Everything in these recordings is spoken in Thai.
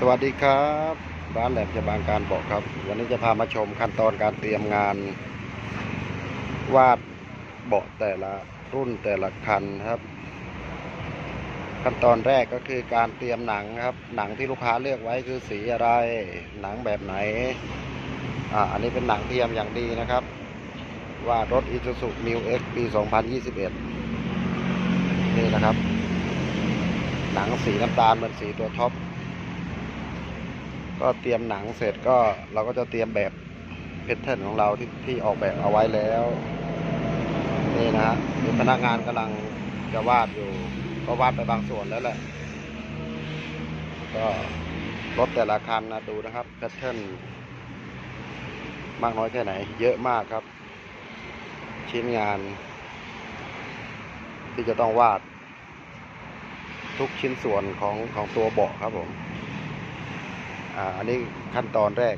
สวัสดีครับร้านแหลมจะบางการบอกครับ วันนี้จะพามาชมขั้นตอนการเตรียมงาน วาดเบาะแต่ละรุ่นแต่ละคันครับ ขั้นตอนแรกก็คือการเตรียมหนังครับ หนังที่ลูกค้าเลือกไว้คือสีอะไร หนังแบบไหนอ่าอันนี้เป็นหนังเทียมอย่างดีนะครับวาดรถ Isuzu Mu X ปี 2021 นี่นะครับ หนังสีน้ำตาลเหมือนสีตัวท็อป ก็เตรียมหนังเสร็จก็เราก็จะเตรียมแบบเพชเทิร์นของเราที่ที่ออกแบบเอาไว้แล้ว นี่นะฮะมีพนักงานกำลังจะวาดอยู่ ก็วาดไปบางส่วนแล้วแหละ ก็รถแต่ละคันนะดูนะครับแพทเทิร์นมากน้อยแค่ไหน เยอะมากครับ ชิ้นงาน ที่จะต้องวาด ทุกชิ้นส่วนของของตัวเบาะครับผม อ่าอันนี้ขั้นตอนแรก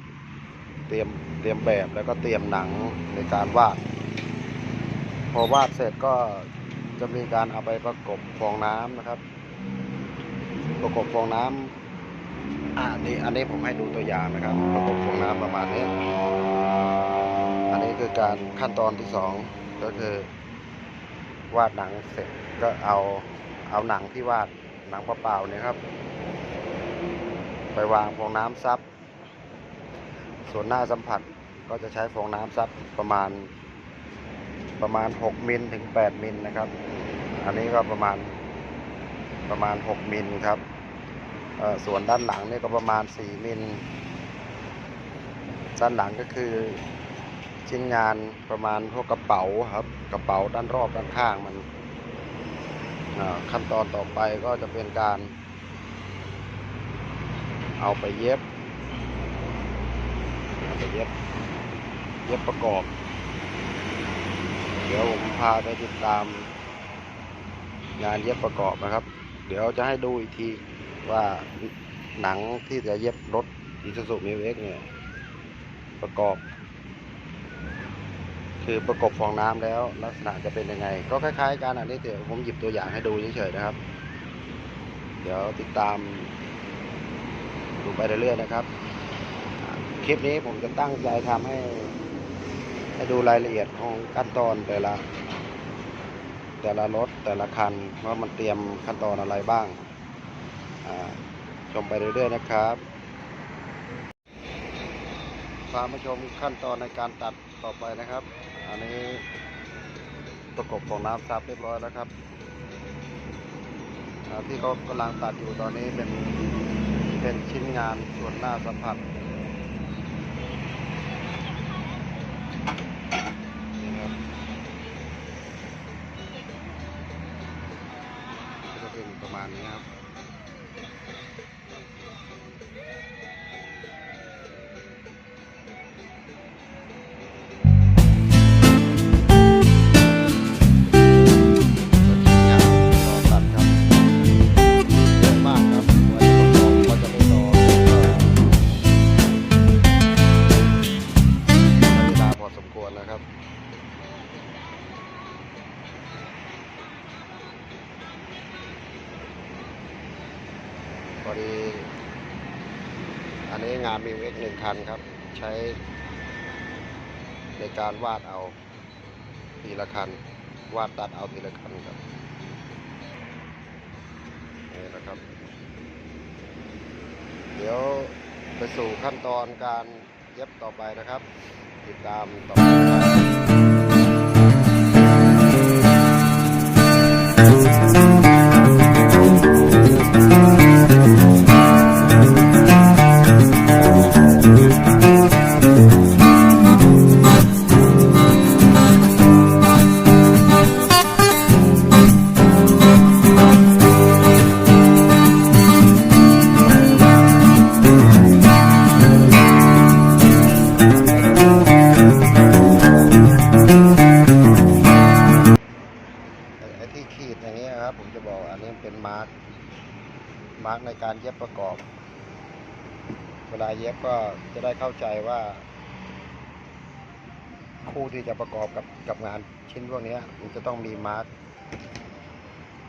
เตรียมเตรียมแบบแล้วก็เตรียมหนังในการวาด พอวาดเสร็จก็จะมีการเอาไปประกบฟองน้ำนะครับ ประกบฟองน้ำอ่านี่อันนี้ผมให้ดูตัวอย่างนะครับ ประกบฟองน้ำประมาณนี้ อันนี้คือการขั้นตอนที่สองก็คือ วาดหนังเสร็จก็เอาเอาหนังที่วาดหนังเปล่าๆเนี่ยครับ ไปวางฟองน้ำซับ ส่วนหน้าสัมผัสก็จะใช้ฟองน้ำซับประมาณประมาณ 6มิลถึง 8มิลนะครับ อันนี้ก็ประมาณประมาณ 6มิลครับส่วนด้านหลังนี่ก็ประมาณ 4มิลด้านหลังก็คือชิ้นงานประมาณพวกกระเป๋าครับ กระเป๋าด้านรอบด้านข้างมันขั้นตอนต่อไปก็จะเป็นการ เอาไปเย็บเอาไปเย็บ เย็บประกอบ เดี๋ยวผมพาไปติดตาม งานเย็บประกอบนะครับ เดี๋ยวจะให้ดูอีกทีว่าหนังที่จะเย็บรถ Isuzu m u x เนี่ย ประกอบ คือประกบฟองน้ำแล้ว ลักษณะจะเป็นยังไง ก็คล้ายๆกันอันนี้เดี๋ยวผมหยิบตัวอย่างให้ดูเฉยๆนะครับ เดี๋ยวติดตาม ดูไปเรื่อยๆนะครับ คลิปนี้ผมจะตั้งใจทำให้ให้ดูรายละเอียดของขั้นตอนแต่ละ แต่ละรถแต่ละคันว่ามันเตรียมขั้นตอนอะไรบ้าง ชมไปเรื่อยๆนะครับพามาชมขั้นตอนในการตัดต่อไปนะครับ อันนี้ประกบของน้ำซับเรียบร้อยแล้วครับที่เขากำลังตัดอยู่ตอนนี้เป็น เป็นชิ้นงานส่วนหน้าสัมผัสนี่ครับก็จะเป็นประมาณนี้ครับ ครับ ใช้ในการวาดเอาทีละคัน วาดตัดเอาทีละคันครับนี่นะครับ เดี๋ยวไปสู่ขั้นตอนการเย็บต่อไปนะครับ ติดตามต่อไป ก็จะได้เข้าใจว่า คู่ที่จะประกอบกับกับงานชิ้นพวกนี้มันจะต้องมีมาร์ก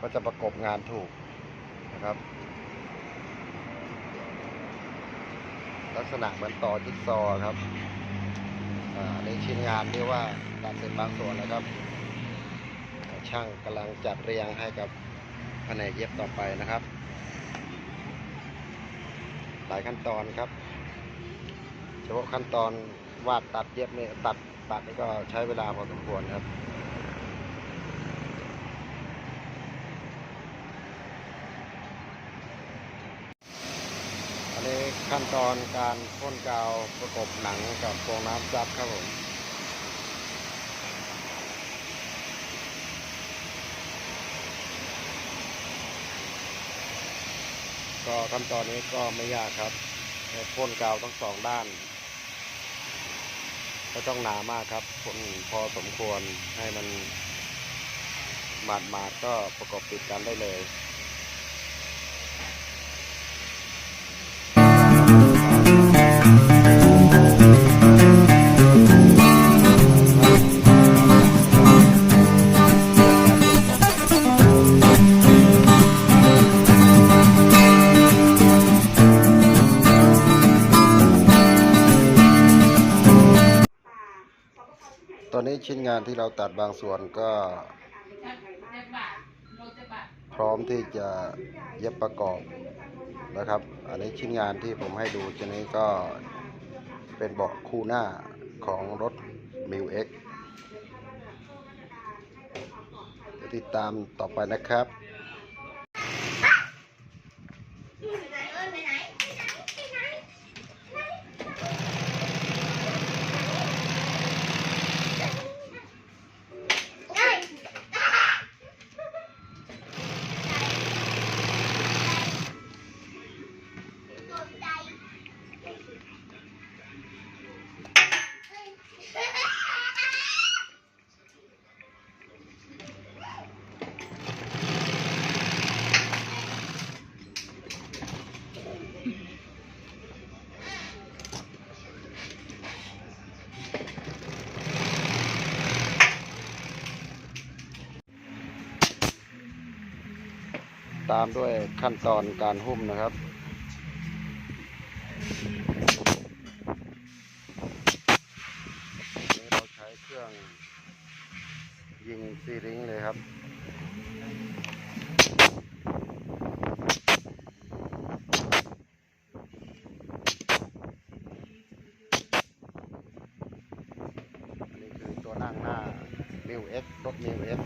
ก็จะประกบงานถูกนะครับ ลักษณะเหมือนต่อจิ๊กซอครับในชิ้นงานเรียกว่าตัดเสร็จบางส่วนแล้วครับ ช่างกำลังจัดเรียงให้กับแผนกเย็บต่อไปนะครับ หลายขั้นตอนครับ ฉพาะขั้นตอนวาดตัดเย็บเนี่ยตัดตัดนี่ก็ใช้เวลาพอสมควรครับอันนี้ขั้นตอนการพ่นกาวประกบหนังกับฟองน้ำซับครับผมก็ขั้นตอนนี้ก็ไม่ยากครับพ่นกาวทั้งสองด้าน ไม่ต้องหนามากครับคนพอสมควรให้มันหมาดๆก็ประกอบติดกันได้เลย ตอนนี้ชิ้นงานที่เราตัดบางส่วนก็ พร้อมที่จะเย็บประกอบนะครับ อันนี้ชิ้นงานที่ผมให้ดูชิ้นนี้ก็เป็นเบาะคู่หน้าของรถมิวเอ็กติดตามต่อไปนะครับามด้วยขั้นตอนการหุ้มนะครับ นี่เราใช้เครื่องยิงซีริงเลยครับอันนี้คือตัวนั่งหน้า m ิวเอ็กรถ m ิวเอ็ก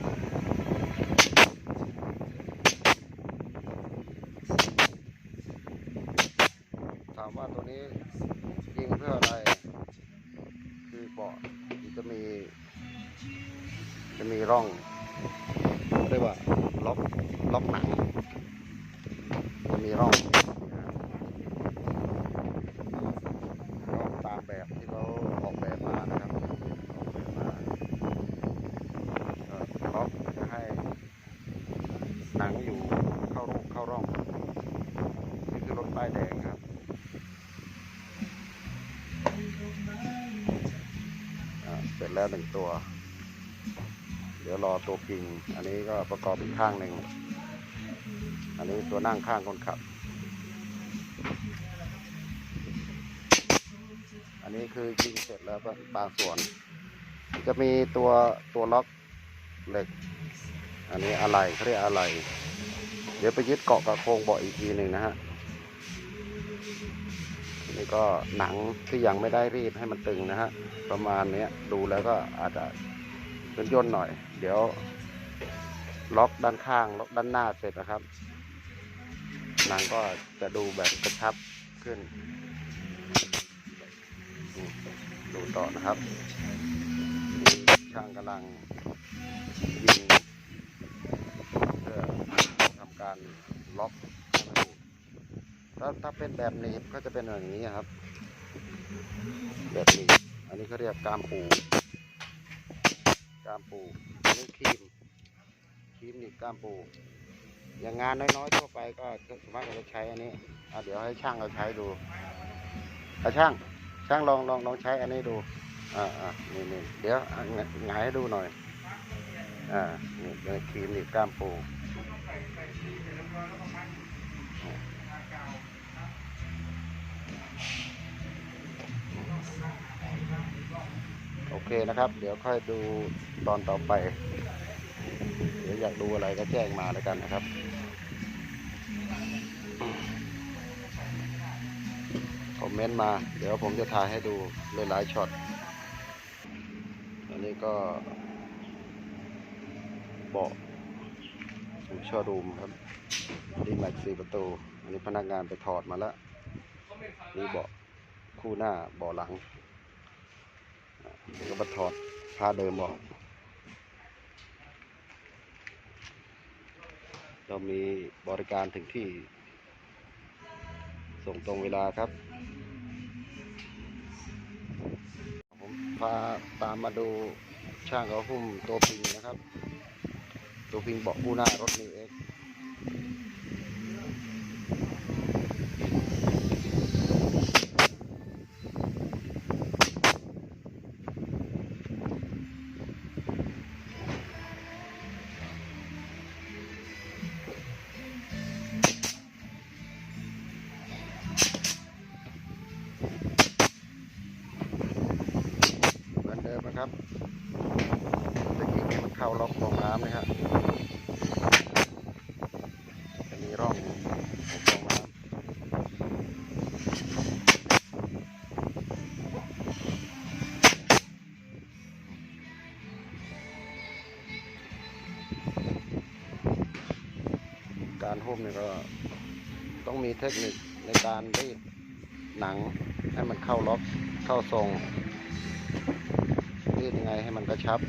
ามว่าตัวนี้ยิงเพื่ออะไร คือเบาะจะมี จะมีร่องเรียกว่าล็อกล็อกหนังจะมีร่องก็ตามแบบที่เขาออกแบบมานะครับออกแบบมาก็ล็อกจะให้หนังอยู่เข้ารูเข้าร่อง นี่คือรถป้ายแดงครับ อ่าเสร็จ แล้วหนึ่งตัว เดี๋ยวรอตัวพิง อันนี้ก็ประกอบอีกข้างหนึ่ง อันนี้ตัวนั่งข้างคนขับ อันนี้คือยิงเสร็จแล้วบางส่วน จะมีตัวตัวล็อกเหล็ก อันนี้อะไรเขาเรียกอะไร เดี๋ยวไปยึดเกาะกับโครงเบาะอีกทีหนึ่งนะฮะ นี่ก็หนังที่ยังไม่ได้รีดให้มันตึงนะฮะ ประมาณนี้ดูแล้วก็อาจจะย่นย่นหน่อย เดี๋ยว ล็อกด้านข้าง ล็อกด้านหน้าเสร็จนะครับ หนังก็จะดูแบบกระชับขึ้น ดูต่อนะครับ ช่างกำลังยิงเพื่อทำการล็อก ถ้าถ้าเป็นแบบหนีบก็จะเป็นอย่างนี้ครับ แบบหนีบอันนี้เขาเรียกกามปูกามปูอันนี้ครีมครีมหนีบกามปู อย่างงานน้อยๆทั่วไปก็ส่วนมากจะใช้อันนี้เดี๋ยวให้ช่างเราใช้ดูอะช่างช่างลองลองลองใช้อันนี้ดูอ่าอ่านี่นี่เดี๋ยวหงายให้ดูหน่อยอ่านี่เป็นครีมหนีบกามปู อ โอเคนะครับ เดี๋ยวค่อยดูตอนต่อไป เดี๋ยวอยากดูอะไรก็แจ้งมาแล้วกันนะครับคอมเมนต์มา เดี๋ยวผมจะถ่ายให้ดูหลายๆช็อตอันนี้ก็เบาะของโชว์รูมครับดีแม็กสี่ประตู อันนี้พนักงานไปถอดมาแล้ว นี่เบาะ คู่หน้าบาะหลังอะนี่ก็มาถอดผ้าเดิมออกเรามีบริการถึงที่ ส่งตรงเวลาครับ ผมพาตามมาดูช่างเขาหุ้มตัวพิงนะครับ ตัวพิงเบาะคู่หน้ารถนิวเอ็ก ของน้ำนะครับจะมีร่องของฟองน้ำการหุ้มเนี่ยก็ต้องมีเทคนิคในการรีดหนังให้มันเข้าล็อกเข้าทรงรีดยังไงให้มันกระชับ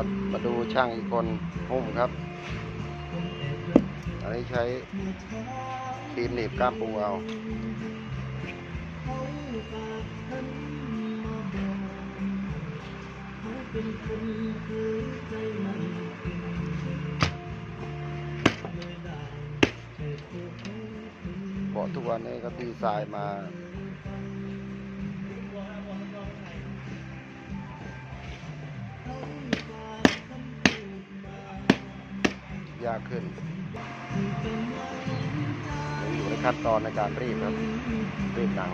มามาดูช่างอีกคนหุ้มครับ อันนี้ใช้ครีมหนีบกล้ามปูเอาเบาะทุกวันนี้ก็ดีไซน์มา ยากขึ้นยังอยู่ในขั้นตอนในการรีดครับรีดหนัง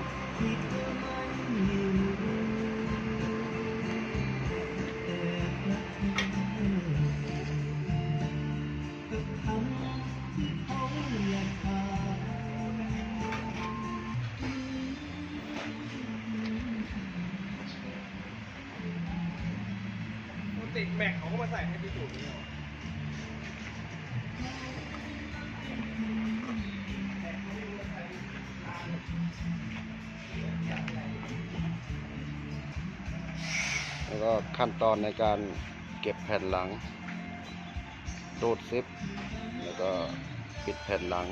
ติดแม็กเขาก็มาใส่ให้พิสูจน์นี่หรอ ตอนในการเก็บแผ่นหลังรูดซิป แล้วก็ปิดแผ่นหลัง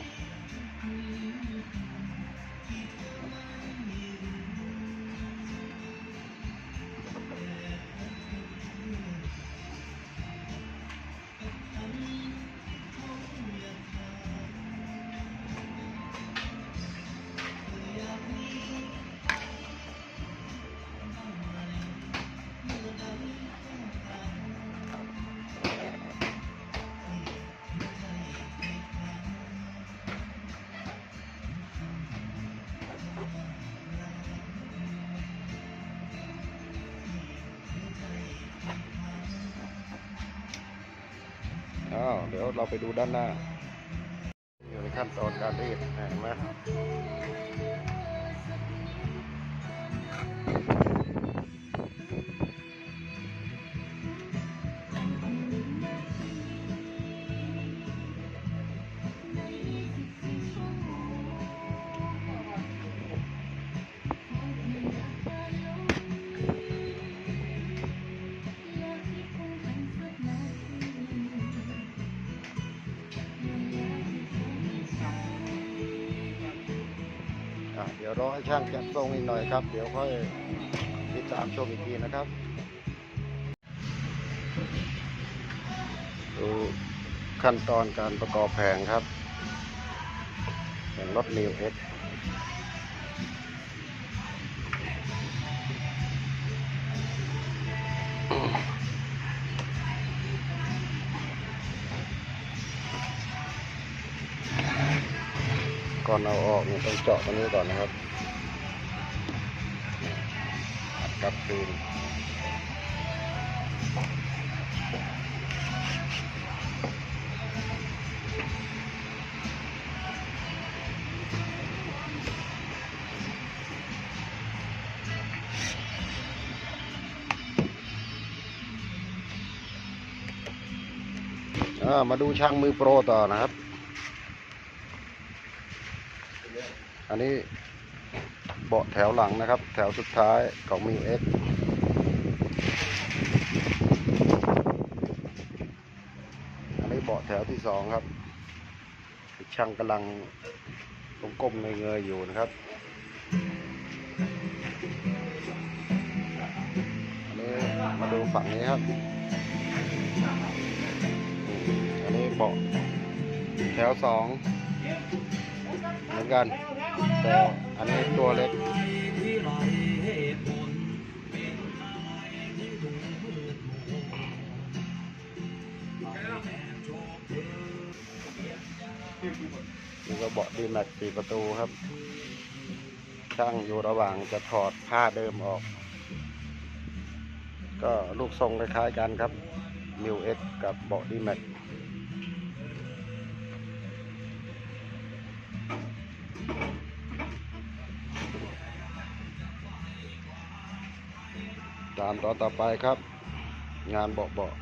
อ้าวเดี๋ยวเราไปดูด้านหน้า อยู่ในขั้นตอนการรีดเห็นไหม เดี๋ยวรอให้ช่างจัดทรงอีกหน่อยครับ เดี๋ยวค่อยติดตามชมอีกทีนะครับดูขั้นตอนการประกอบแผงครับแผงรถนิวเอ็กก่ อนเอาออกนี่ยต้องเจาะตรงนี้ก่อนนะครับกลับคืนอ่ามาดูช่างมือโปรต่อนะครับ อันนี้เบาะแถวหลังนะครับ แถวสุดท้ายของมิวเอ็กอันนี้เบาะแถวที่สองครับ ช่างกำลังก้มๆเงยๆอยู่นะครับอันนี้มาดูฝั่งนี้ครับ อันนี้เบาะแถวสองเหมือนกัน แต่อันนี้ตัวเล็กนี่ก็เบาะดีแม็กสี่ประตูครับ ช่างอยู่ระหว่างจะถอดผ้าเดิมออก ก็ลูกทรงคล้ายๆกันครับมิวเอ็กกับเบาะดีแม็ก ตามต่อนต่อไปครับ งานเบาะเบาะ